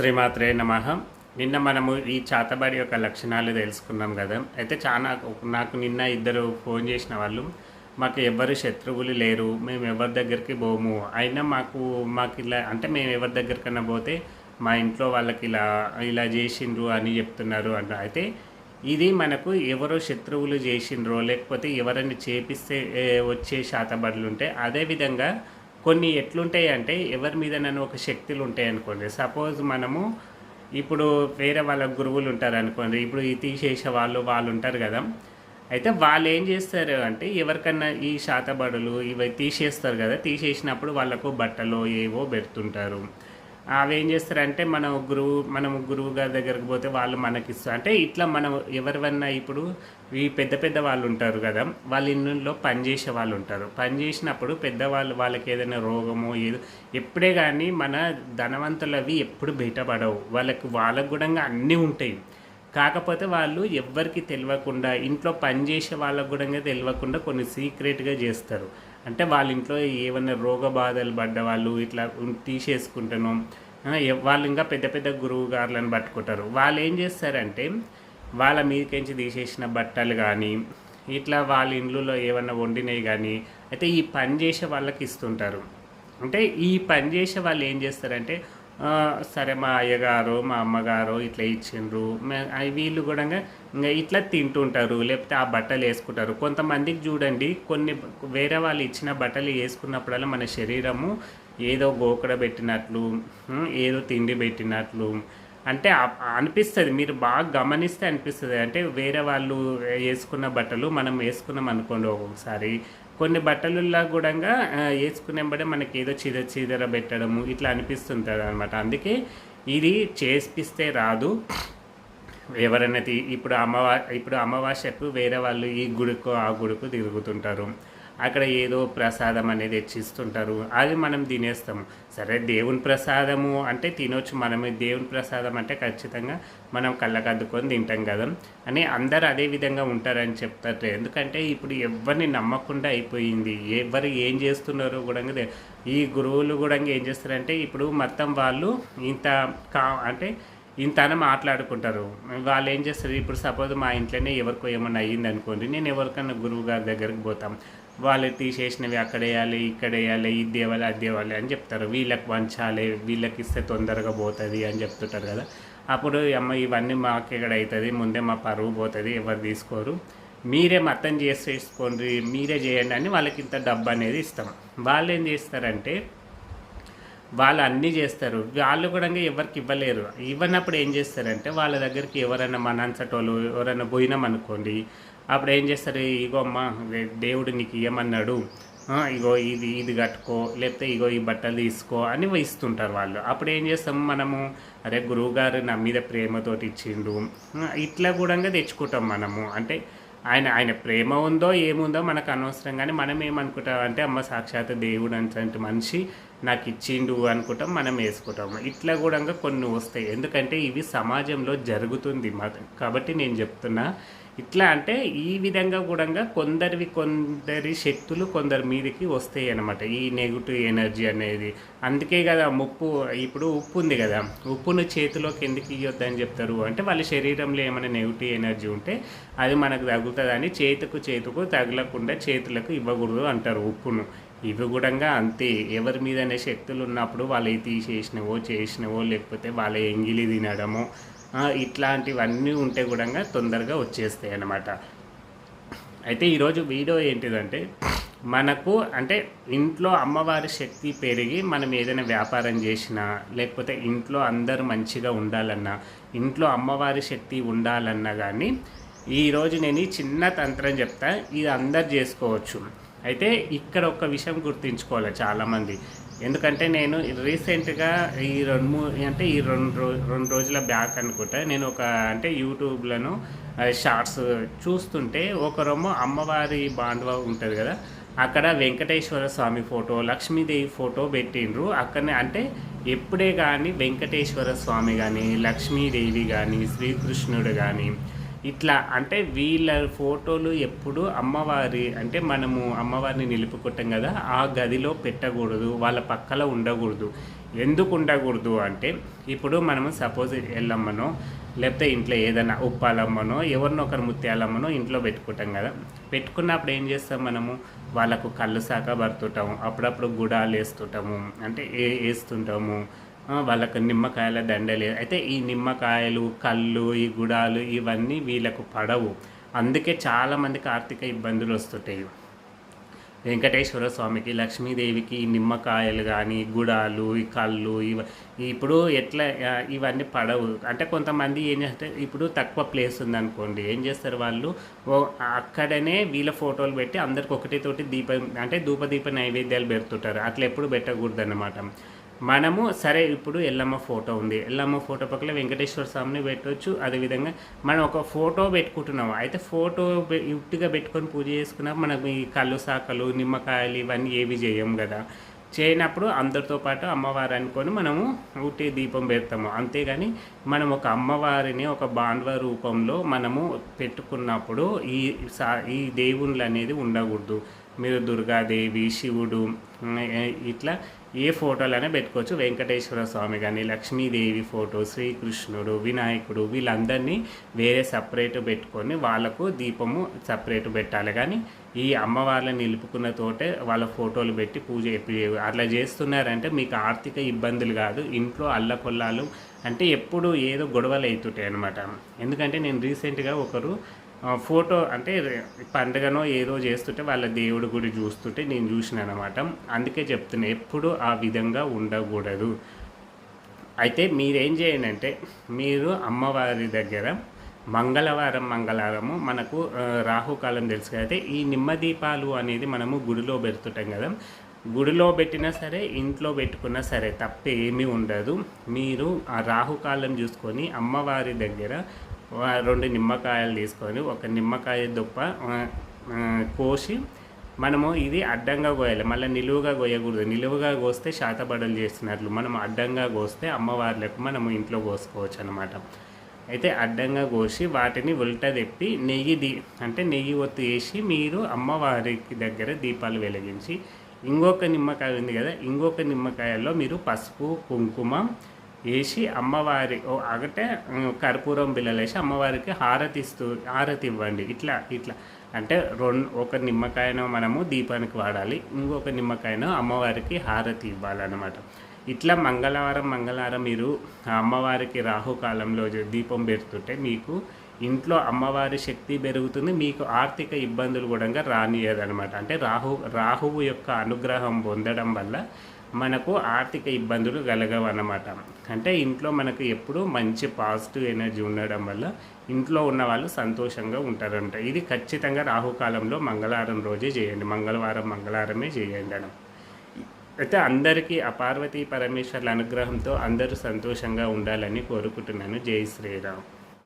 శ్రీమాత్రే నమ. నిన్న మనము ఈ చాతబడి యొక్క లక్షణాలు తెలుసుకున్నాం కదా. అయితే చాలా నాకు నిన్న ఇద్దరు ఫోన్ చేసిన వాళ్ళు మాకు ఎవరు శత్రువులు లేరు మేము ఎవరి దగ్గరికి పోము అయినా మాకు మాకు ఇలా అంటే మేము ఎవరి దగ్గరికన్నా పోతే మా ఇంట్లో వాళ్ళకి ఇలా ఇలా చేసిండ్రు అని చెప్తున్నారు అంట. అయితే ఇది మనకు ఎవరో శత్రువులు చేసిండ్రో లేకపోతే ఎవరైనా చేపిస్తే వచ్చే శాతబడులు ఉంటే అదేవిధంగా కొన్ని ఎట్లుంటాయి అంటే ఎవరి మీద నన్ను ఒక శక్తులు ఉంటాయి అనుకోండి సపోజ్ మనము ఇప్పుడు వేరే వాళ్ళ గురువులు ఉంటారు అనుకోండి ఇప్పుడు ఈ తీసేసే వాళ్ళు వాళ్ళు ఉంటారు కదా. అయితే వాళ్ళు ఏం చేస్తారు అంటే ఎవరికన్నా ఈ శాతబడులు ఇవి తీసేస్తారు కదా. తీసేసినప్పుడు వాళ్ళకు బట్టలు ఏవో పెడుతుంటారు. అవి ఏం చేస్తారంటే మన గురువు మనం గురువు గారి దగ్గరకు పోతే వాళ్ళు మనకి ఇస్తారు అంటే ఇట్లా మనం ఎవరివన్నా ఇప్పుడు ఈ పెద్ద పెద్ద వాళ్ళు ఉంటారు కదా వాళ్ళ ఇళ్ళలో పనిచేసే వాళ్ళు ఉంటారు. పని చేసినప్పుడు పెద్దవాళ్ళు వాళ్ళకి ఏదైనా రోగమో ఏదో ఎప్పుడే కానీ మన ధనవంతులవి ఎప్పుడు బయటపడవు. వాళ్ళకి వాళ్ళకు కూడా అన్నీ ఉంటాయి. కాకపోతే వాళ్ళు ఎవ్వరికి తెలియకుండా ఇంట్లో పనిచేసే వాళ్ళకు కూడా తెలియకుండా కొన్ని సీక్రెట్గా చేస్తారు. అంటే వాళ్ళ ఇంట్లో ఏమైనా రోగ బాధలు పడ్డ వాళ్ళు ఇట్లా తీసేసుకుంటాను వాళ్ళు ఇంకా పెద్ద పెద్ద గురువు గారులను పట్టుకుంటారు. వాళ్ళు ఏం చేస్తారంటే వాళ్ళ మీదకించి తీసేసిన బట్టలు కానీ ఇట్లా వాళ్ళ ఇండ్లలో ఏమన్నా వండినవి కానీ అయితే ఈ పని చేసే వాళ్ళకి ఇస్తుంటారు. అంటే ఈ పని చేసే వాళ్ళు ఏం చేస్తారంటే సరే మా అయ్యగారు మా అమ్మగారు ఇట్లా ఇచ్చిండ్రు. వీళ్ళు కూడా ఇంకా ఇట్లా తింటుంటారు లేకపోతే ఆ బట్టలు వేసుకుంటారు. కొంతమందికి చూడండి కొన్ని వేరే వాళ్ళు ఇచ్చిన బట్టలు వేసుకున్నప్పుడల్లా మన శరీరము ఏదో గోకడ పెట్టినట్లు ఏదో తిండి పెట్టినట్లు. అంటే అనిపిస్తుంది మీరు బాగా గమనిస్తే అనిపిస్తుంది. అంటే వేరే వాళ్ళు వేసుకున్న బట్టలు మనం వేసుకున్నాం అనుకోండి ఒక్కొక్కసారి కొన్ని బట్టలలో కూడా వేసుకునేబడే మనకి ఏదో చీద చీదర పెట్టడము ఇట్లా అనిపిస్తుంటుంది అనమాట అందుకే ఇది చేసిపిస్తే రాదు. ఎవరైనా ఇప్పుడు అమ్మవా ఇప్పుడు అమావాస్యకు వేరే వాళ్ళు ఈ గుడికో ఆ గుడికో తిరుగుతుంటారు. అక్కడ ఏదో ప్రసాదం అనేది ఇచ్చిస్తుంటారు అది మనం తినేస్తాము. సరే దేవుని ప్రసాదము అంటే తినొచ్చు. మనమే దేవుని ప్రసాదం అంటే ఖచ్చితంగా మనం కళ్ళకద్దుకొని తింటాం కదా. అని అందరు అదే విధంగా ఉంటారని చెప్తారు. ఎందుకంటే ఇప్పుడు ఎవరిని నమ్మకుండా అయిపోయింది. ఎవరు ఏం చేస్తున్నారో కూడా ఈ గురువులు కూడా ఏం చేస్తారంటే ఇప్పుడు మొత్తం వాళ్ళు ఇంత కా అంటే ఇంతనే మాట్లాడుకుంటారు. వాళ్ళు ఏం చేస్తారు? ఇప్పుడు సపోజ్ మా ఇంట్లోనే ఎవరికో ఏమన్నా అయ్యింది అనుకోండి నేను ఎవరికన్నా గురువు గారి దగ్గరికి పోతాం. వాళ్ళు తీసేసినవి అక్కడ వేయాలి ఇక్కడ వేయాలి ఇది ఇవ్వాలి అది ఇవ్వాలి అని చెప్తారు. వీళ్ళకి వంచాలి వీళ్ళకి ఇస్తే తొందరగా పోతుంది అని చెప్తుంటారు కదా. అప్పుడు అమ్మ ఇవన్నీ మాకు ఇక్కడ అవుతుంది ముందే మా పరువు పోతుంది ఎవరు తీసుకోరు. మీరే మొత్తం చేసేసుకోండి మీరే చేయండి అని వాళ్ళకి ఇంత డబ్బు అనేది ఇస్తాం. వాళ్ళు ఏం చేస్తారంటే వాళ్ళు అన్నీ చేస్తారు. వాళ్ళు కూడా ఎవరికి ఇవ్వలేరు. ఇవ్వనప్పుడు ఏం చేస్తారంటే వాళ్ళ దగ్గరికి ఎవరైనా మనంచటోళ్ళు ఎవరైనా పోయినాం అనుకోండి అప్పుడు ఏం చేస్తారు? ఇగో అమ్మ దేవుడు నీకు ఇవ్వమన్నాడు ఇగో ఇది ఇది కట్టుకో లేకపోతే ఇగో ఈ బట్టలు తీసుకో అని ఇస్తుంటారు వాళ్ళు. అప్పుడు ఏం చేస్తాం మనము? అరే గురువుగారు నా మీద ప్రేమతోటి ఇచ్చిండు. ఇట్లా కూడా తెచ్చుకుంటాం మనము. అంటే ఆయన ఆయన ప్రేమ ఉందో ఏముందో మనకు అనవసరం కానీ మనం ఏమనుకుంటాం అంటే అమ్మ సాక్షాత్ దేవుడు అంటే మనిషి నాకు ఇచ్చిండు అనుకుంటాం మనం వేసుకుంటాం. ఇట్లా కూడా కొన్ని వస్తాయి. ఎందుకంటే ఇవి సమాజంలో జరుగుతుంది. మాత్రం కాబట్టి నేను చెప్తున్నా ఇట్లా అంటే ఈ విధంగా కూడా కొందరివి కొందరి శక్తులు కొందరి మీదకి వస్తాయి అన్నమాట. ఈ నెగిటివ్ ఎనర్జీ అనేది. అందుకే కదా ముప్పు ఇప్పుడు ఉప్పు ఉంది కదా. ఉప్పును చేతిలోకి ఎందుకు ఇవ్వద్దని చెప్తారు? అంటే వాళ్ళ శరీరంలో ఏమైనా నెగిటివ్ ఎనర్జీ ఉంటే అది మనకు తగులుతుందని చేతుకు చేతుకు తగలకుండా చేతులకు ఇవ్వకూడదు అంటారు ఉప్పును. ఇవి కూడా అంతే. ఎవరి మీదనే శక్తులు ఉన్నప్పుడు వాళ్ళు తీసేసినవో చేసినవో లేకపోతే వాళ్ళ ఎంగిలి తినడమో ఇట్లాంటివన్నీ ఉంటే కూడా తొందరగా వచ్చేస్తాయి అన్నమాట. అయితే ఈరోజు వీడియో ఏంటిదంటే మనకు అంటే ఇంట్లో అమ్మవారి శక్తి పెరిగి మనం ఏదైనా వ్యాపారం చేసినా లేకపోతే ఇంట్లో అందరూ మంచిగా ఉండాలన్నా ఇంట్లో అమ్మవారి శక్తి ఉండాలన్నా కానీ ఈరోజు నేను ఈ చిన్న తంత్రం చెప్తా ఇది అందరు చేసుకోవచ్చు. అయితే ఇక్కడ ఒక విషయం గుర్తుంచుకోవాలి చాలామంది. ఎందుకంటే నేను రీసెంట్గా ఈ రెండు మూ- అంటే ఈ రెండు రో రెండు రోజుల బ్యాక్ అనుకుంటా నేను ఒక అంటే యూట్యూబ్లను షార్ట్స్ చూస్తుంటే ఒకరేమో అమ్మవారి బాండవ ఉంటుంది కదా అక్కడ వెంకటేశ్వర స్వామి ఫోటో లక్ష్మీదేవి ఫోటో పెట్టిండ్రు. అక్కడనే అంటే ఎప్పుడే కానీ వెంకటేశ్వర స్వామి కానీ లక్ష్మీదేవి కానీ శ్రీకృష్ణుడు కానీ ఇట్లా అంటే వీళ్ళ ఫోటోలు ఎప్పుడు అమ్మవారి అంటే మనము అమ్మవారిని నిలుపుకుంటాం కదా ఆ గదిలో పెట్టకూడదు వాళ్ళ పక్కల ఉండకూడదు. ఎందుకు ఉండకూడదు అంటే ఇప్పుడు మనము సపోజ్ ఎల్లమ్మనో లేకపోతే ఇంట్లో ఏదైనా ఉప్పాలమ్మనో ఎవరినో ఒకరు ముత్యాలమ్మనో ఇంట్లో పెట్టుకుంటాం కదా. పెట్టుకున్నప్పుడు ఏం చేస్తాం మనము? వాళ్ళకు కళ్ళు శాఖ పడుతుంటాము అప్పుడప్పుడు గుడాలు వేస్తుంటాము అంటే ఏ వేస్తుంటాము. వాళ్ళకు నిమ్మకాయల దండలు. అయితే ఈ నిమ్మకాయలు కళ్ళు ఈ గుడాలు ఇవన్నీ వీళ్ళకు పడవు. అందుకే చాలామందికి ఆర్థిక ఇబ్బందులు వస్తుంటాయి. వెంకటేశ్వర స్వామికి లక్ష్మీదేవికి ఈ నిమ్మకాయలు కానీ గుడాలు ఈ కళ్ళు ఇవ ఇప్పుడు ఎట్లా ఇవన్నీ పడవు. అంటే కొంతమంది ఏం చేస్తారు ఇప్పుడు తక్కువ ప్లేస్ ఉందనుకోండి ఏం చేస్తారు వాళ్ళు? ఓ అక్కడనే వీళ్ళ ఫోటోలు పెట్టి అందరికి ఒకటితోటి దీపం అంటే ధూపదీప నైవేద్యాలు పెడుతుంటారు. అట్లా ఎప్పుడు పెట్టకూడదు అన్నమాట మనము సరే ఇప్పుడు ఎల్లమ్మ ఫోటో ఉంది. ఎల్లమ్మ ఫోటో పక్కన వెంకటేశ్వర స్వామిని పెట్టవచ్చు అదేవిధంగా మనం ఒక ఫోటో పెట్టుకుంటున్నాము. అయితే ఫోటో ఇట్టిగా ఉట్టిగా పెట్టుకొని పూజ చేసుకున్నా మనకు ఈ కళ్ళు సాకలు నిమ్మకాయలు ఇవన్నీ ఏవి చేయం కదా చేయనప్పుడు అందరితో పాటు అమ్మవారు అనుకొని మనము ఉట్టి దీపం పెడతాము. అంతేగాని మనం ఒక అమ్మవారిని ఒక బాండ్వ రూపంలో మనము పెట్టుకున్నప్పుడు ఈ సా ఈ దేవుళ్ళు అనేది ఉండకూడదు మీరు దుర్గాదేవి శివుడు ఇట్లా ఏ ఫోటోలైనా పెట్టుకోవచ్చు. వెంకటేశ్వర స్వామి కానీ లక్ష్మీదేవి ఫోటో శ్రీకృష్ణుడు వినాయకుడు వీళ్ళందరినీ వేరే సపరేట్ పెట్టుకొని వాళ్ళకు దీపము సపరేట్ పెట్టాలి. కానీ ఈ అమ్మవార్లను నిలుపుకున్న తోటే వాళ్ళ ఫోటోలు పెట్టి పూజ చేపి- అట్లా చేస్తున్నారంటే మీకు ఆర్థిక ఇబ్బందులు కాదు. ఇంట్లో అల్లకొల్లాలు అంటే ఎప్పుడు ఏదో గొడవలు అవుతుంటాయి అనమాట ఎందుకంటే నేను రీసెంట్గా ఒకరు ఫోటో అంటే పండుగనో ఏదో చేస్తుంటే వాళ్ళ దేవుడి గుడి చూస్తుంటే నేను చూసిన అనమాట అందుకే చెప్తున్నా ఎప్పుడు ఆ విధంగా ఉండకూడదు. అయితే మీరేం చేయండి అంటే మీరు అమ్మవారి దగ్గర మంగళవారం మంగళవారము మనకు రాహుకాలం తెలుసు కదా అయితే ఈ నిమ్మదీపాలు అనేది మనము గుడిలో పెడుతుంటాం కదా. గుడిలో పెట్టినా సరే ఇంట్లో పెట్టుకున్నా సరే తప్ప ఏమీ ఉండదు. మీరు ఆ రాహుకాలం చూసుకొని అమ్మవారి దగ్గర రెండు నిమ్మకాయలు తీసుకొని ఒక నిమ్మకాయ దుప్ప కోసి మనము ఇది అడ్డంగా కోయాలి మళ్ళీ నిలువుగా కోయకూడదు నిలువుగా కోస్తే శాతబడలు చేస్తున్నట్లు. మనం అడ్డంగా కోస్తే అమ్మవార్లకు మనము ఇంట్లో కోసుకోవచ్చు అనమాట అయితే అడ్డంగా కోసి వాటిని ఉల్ట తెప్పి నెయ్యి దీ అంటే నెయ్యి ఒత్తి వేసి మీరు అమ్మవారికి దగ్గర దీపాలు వెలిగించి ఇంకొక నిమ్మకాయ ఉంది కదా ఇంకొక నిమ్మకాయలో మీరు పసుపు కుంకుమ వేసి అమ్మవారి ఓ అగటే కర్పూరం బిళ్ళలు వేసి అమ్మవారికి హారతి ఇస్తూ హారతి ఇవ్వండి ఇట్లా ఇట్లా. అంటే రెండు ఒక నిమ్మకాయను మనము దీపానికి వాడాలి. ఇంకొక నిమ్మకాయను అమ్మవారికి హారతి ఇవ్వాలన్నమాట ఇట్లా మంగళవారం మంగళవారం మీరు అమ్మవారికి రాహుకాలంలో దీపం పెడుతుంటే మీకు ఇంట్లో అమ్మవారి శక్తి పెరుగుతుంది. మీకు ఆర్థిక ఇబ్బందులు కూడా రానియదనమాట అంటే రాహు రాహువు యొక్క అనుగ్రహం పొందడం వల్ల మనకు ఆర్థిక ఇబ్బందులు కలగవు అన్నమాట అంటే ఇంట్లో మనకు ఎప్పుడూ మంచి పాజిటివ్ ఎనర్జీ ఉండడం వల్ల ఇంట్లో ఉన్న వాళ్ళు సంతోషంగా ఉంటారంట. ఇది ఖచ్చితంగా రాహుకాలంలో మంగళవారం రోజే చేయండి. మంగళవారం మంగళవారమే చేయండి అన్న. అయితే అందరికీ ఆ పార్వతీ పరమేశ్వర్ల అనుగ్రహంతో అందరూ సంతోషంగా ఉండాలని కోరుకుంటున్నాను. జై శ్రీరామ్.